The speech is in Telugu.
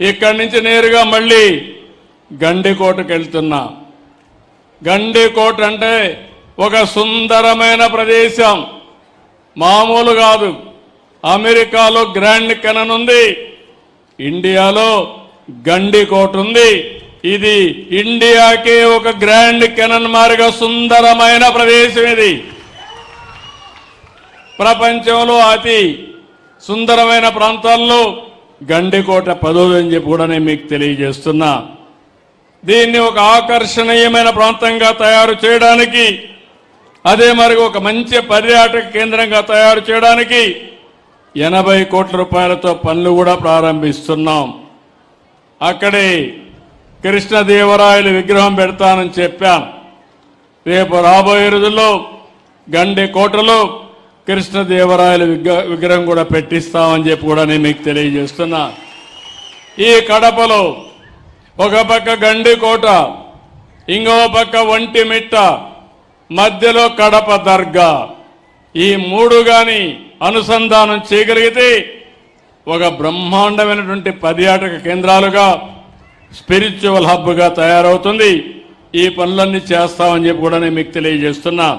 ఇక్కడి నుంచి నేరుగా మళ్ళీ గండికోటకు వెళ్తున్నా గండికోట అంటే ఒక సుందరమైన ప్రదేశం. మామూలు కాదు. అమెరికాలో గ్రాండ్ కెనన్ ఉంది. ఇండియాలో గండికోట ఉంది. ఇది ఇండియాకే ఒక గ్రాండ్ కెనన్ మారిగా సుందరమైన ప్రదేశం ఇది. ప్రపంచంలో అతి సుందరమైన ప్రాంతాల్లో గండికోట పదవి అని చెప్పి కూడా నేను మీకు తెలియజేస్తున్నా. దీన్ని ఒక ఆకర్షణీయమైన ప్రాంతంగా తయారు చేయడానికి అదే మరి ఒక మంచి పర్యాటక కేంద్రంగా తయారు చేయడానికి ఎనభై కోట్ల రూపాయలతో పనులు కూడా ప్రారంభిస్తున్నాం. అక్కడే కృష్ణదేవరాయలు విగ్రహం పెడతానని చెప్పాను. రేపు రాబోయే రోజుల్లో గండి కోటలో కృష్ణదేవరాయల విగ్ర- విగ్రహం కూడా పెట్టిస్తామని చెప్పి కూడా నేను మీకు తెలియజేస్తున్నా. ఈ కడపలో ఒక పక్క గండికోట ఇంకో పక్క ఒంటి మిట్ట మధ్యలో కడప దర్గా. ఈ మూడు గాని అనుసంధానం చేయగలిగితే ఒక బ్రహ్మాండమైనటువంటి పర్యాటక కేంద్రాలుగా స్పిరిచువల్ హబ్గా తయారవుతుంది. ఈ పనులన్నీ చేస్తామని చెప్పి కూడా నేను మీకు తెలియజేస్తున్నా.